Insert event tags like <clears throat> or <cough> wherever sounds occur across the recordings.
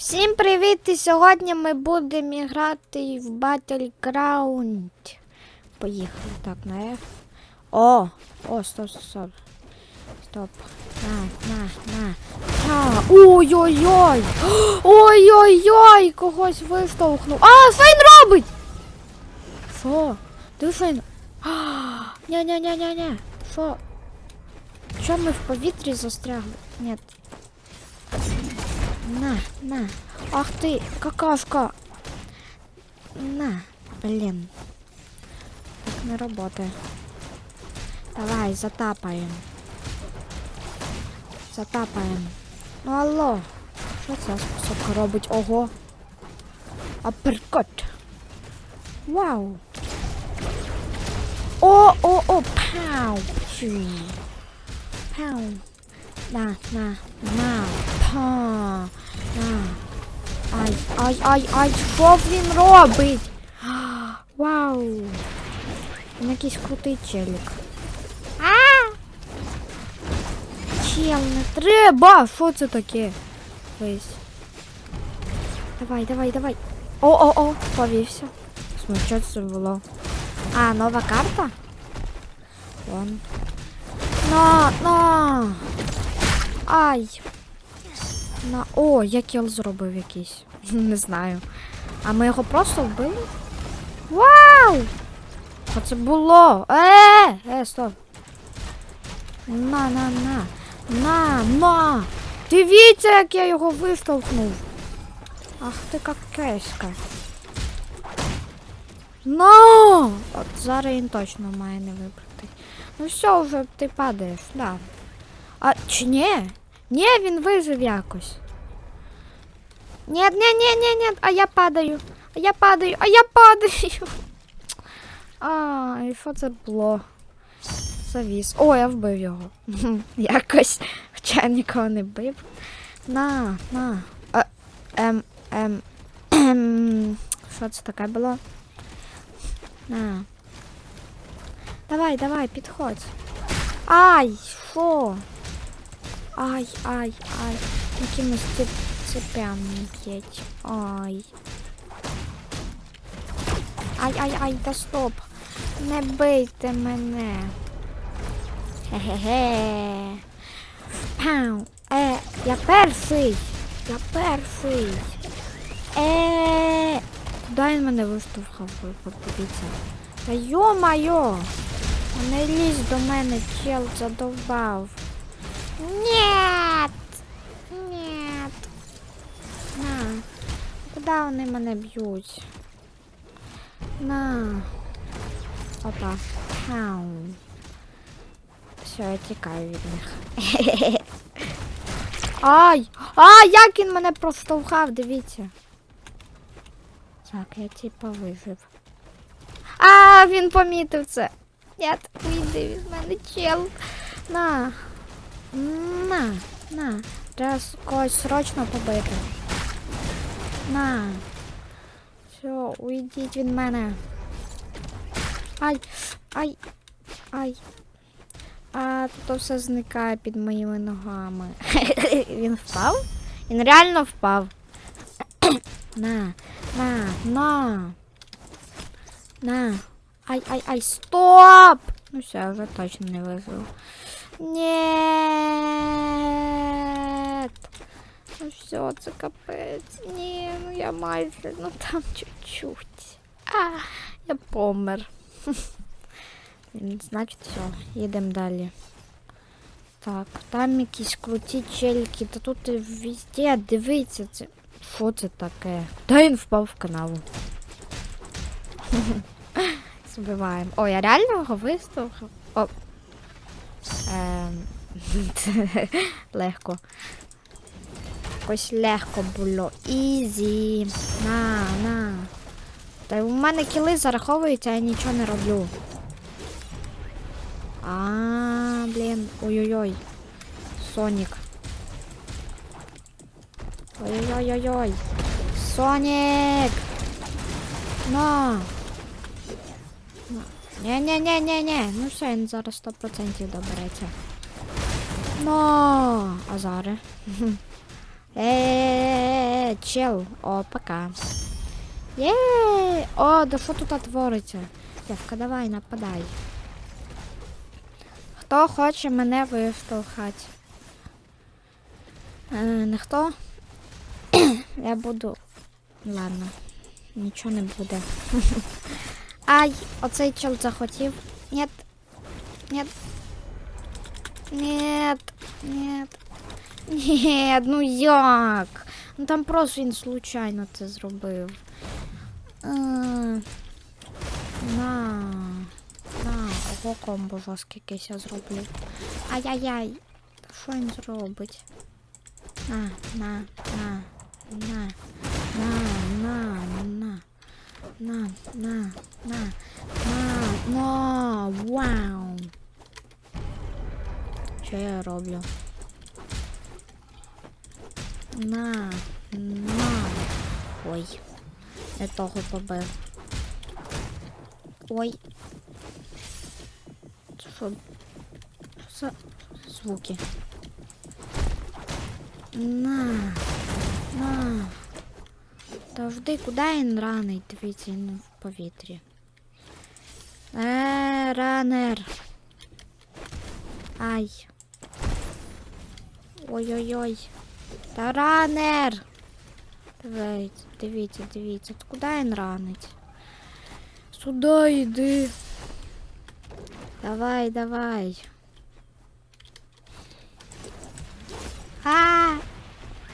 Всім привіт! І сьогодні ми будемо грати в Battleground. Поїхали. Так, на F. О! О, стоп, стоп, стоп. Стоп. На, на, на. Та. Ой-ой-ой! <gasps> Ой-ой-ой! Когось виштовхнув. А, Фейн робить! Що? Ти Фейн? <gasps> Ня-ня-ня-ня-ня. Що? Чому ми в повітрі застрягли? Нет. На, на. Ах ты, какашка. На, блин. Так не работает. Давай, затапаем. Затапаем. Ну алло. Що ця способка робить? Ого. Аперкот. Вау. О, о, о, пау. Пау. На, на, на. Па. На. Ай, ай, ай, ай, що він робить? Вау. Він якийсь крутий челік. А! Чел, не треба! Що це таке? Весь. Давай, давай, давай. О-о-о, повівся. Смій, що це було? А, нова карта? Вон. На, на! Ай! На... О, я кіл зробив якийсь. <laughs> Не знаю. А ми його просто вбили? Вау! Що це було? Е, е, стоп. На, на, на. На, на. Дивіться, як я його виштовхнув. Ах ти какеська. На! От зараз він точно має не вибрати. Ну все, вже ти падаєш, да. А чи ні? Ні, він вижив якось. Ні, ні, ні, ні, ні, а я падаю. А я падаю, а я падаю. <laughs> А, і що це було? Завіс. О, я вбив його. <laughs> Якось. Хоча я нікого не бив. На, на. А, ем, ем, ем. Що це таке було? На. Давай, давай, підходь. Ай, що? Ай, ай, ай. Якимось цеп цепями б'ють. Ай. Ай, ай, ай, та стоп. Не бийте мене. Хе-хе-хе. Пау. Е, я перший. Я перший. Е. Куди він мене виштовхав? Ви Подивіться. Та йо-майо. Не лізь до мене, чел задовбав. Нет! Нет. На. Куди вони мене б'ють? На. Опа. Пау. Все, я тікаю від них. <laughs> Ай! А, як він мене проштовхав, дивіться. Так, я типа вижив. А, він помітив це. Нет, вийди від мене чел. На. На, на. Треба когось срочно побити. На. Все, уйдіть від мене. Ай, ай, ай. А тут все зникає під моїми ногами. <laughs> Він впав? Він реально впав. <clears throat> на, на, на. На. Ай, ай, ай, стоп! Ну все, я вже точно не вижив. Нет. Ну все, це капець. Ні, ну я майже, ну там чуть-чуть. А, я помер. <laughs> Значить, все, їдемо далі. Так, там якісь круті челіки, та тут і везде, дивіться, це. Що це таке? Куди він впав в канаву? <laughs> Збиваємо. О, я реально його виставив? Ем, <laughs> легко. Якось легко було. Ізі. На, на. Та у мене кіли зараховуються, а я нічого не роблю. А, блін. Ой-ой-ой. Сонік. Ой-ой-ой-ой. Сонік! На! Ні-ні-ні-ні-ні. Ну все, він зараз 100% добереться. Но! А зараз? Е, Є, чел. О, пока. Є! О, да що тут твориться? Дівка, давай, нападай. Хто хоче мене виштовхати? Е, не хто? <coughs> Я буду. Ладно, нічого не буде. <laughs> Ай, оцей чел захотів. Нет. Нет. Нет. Нет. Нет, ну як? Ну там просто він случайно це зробив. Е, На. На, ого, комбо жорстке якесь я зроблю. Ай-яй-яй. Що він зробить? На, на, на, на, на, на, на, на, на, на, вау. Що я роблю? На, на. Ой, не того побив. Ой. Що? Що за звуки? На. На. Завжди, куди він ранить? Дивіться, він в повітрі. Е, ранер. Ай. Ой-ой-ой. Та ранер. Дивіться, дивіться, дивіться. От Куди він ранить? Сюди йди. Давай, давай. А!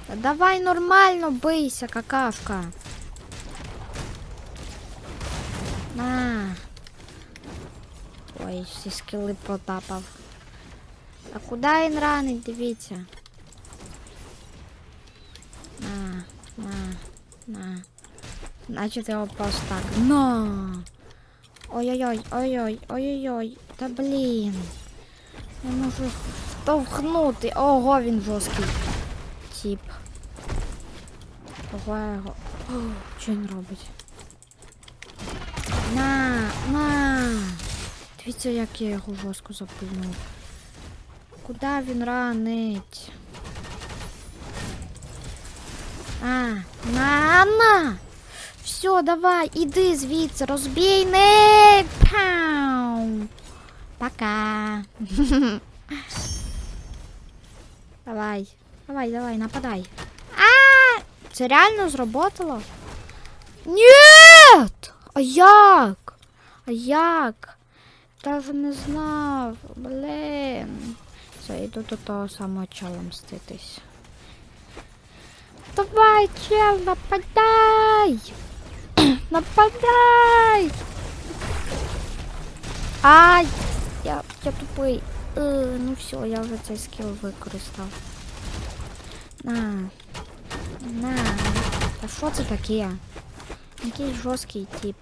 Та давай нормально бийся, какашка. На. Ой, всі скіли протапав. А куди він ранить, дивіться. На, на, на. Значить його просто так. На. Ой-ой-ой, ой-ой, ой-ой-ой. Та блін. Я можу штовхнути. Ого, він жорсткий. Тіп. Ого, його. О, що він робить? На, на. Дивіться, як я його жорстко запульнув. Куди він ранить? А, на, на. Все, давай, іди звідси, розбійник. Пау. Пока. <laughs> давай, давай, давай, нападай. А, це реально зработало? Нет! А як? А як? Даже не знав. Блін. Все, йду до того самого чола мститись. Давай, чел, нападай! <clears throat> нападай! Ай! Я, я тупий. Е, ну все, я вже цей скіл використав. На. На. Та що це таке? Якийсь жорсткий тип.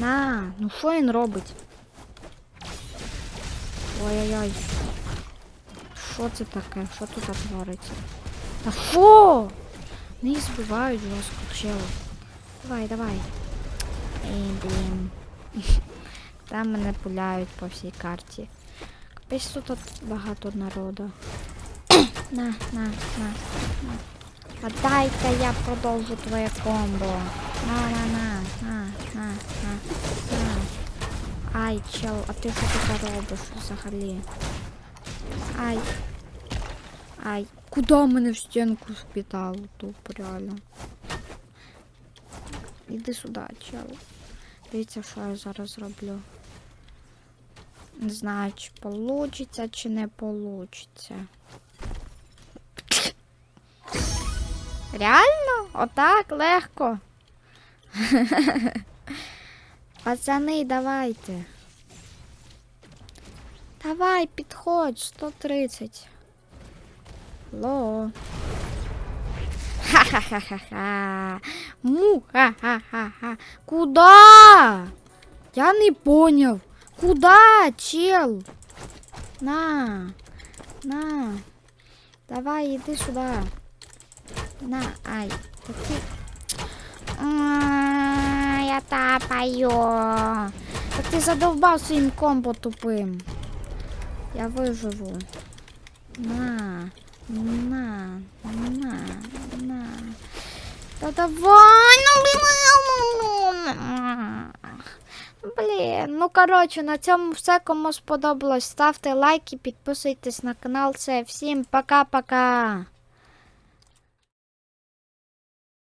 На, ну що він робить? Ой-ой-ой. Що це таке? Що тут твориться? Та що? Не збивають жорстко чело. Давай, давай. Ей, блін. <laughs> Там мене пуляють по всій карті. Капець тут багато народу. На, на, на, на. А дай-ка я продовжу твоє комбо. На, на, на, на, на, на, на. Ай, чел, а ти що тут робиш взагалі? Ай. Ай. Куди мене в стінку впітало тупо, реально? Іди сюди, чел. Дивіться, що я зараз зроблю. Не знаю, чи получиться, чи не получиться. Реально? Отак легко. <laughs> Пацани, давайте. Давай, підходь, 130. Ло. Ха-ха-ха-ха-ха. Му-ха-ха-ха-ха. Куда? Я не понял. Куда, чел? На. На. Давай, иди сюда. На, ай. Та ти... А, Я тапаю. Та ти задовбав своїм комбо тупим. Я виживу. На. На. На. На. давай, ну блін. Блін, ну коротше, на цьому все. Кому сподобалось, ставте лайки, підписуйтесь на канал. Це всім пока-пока.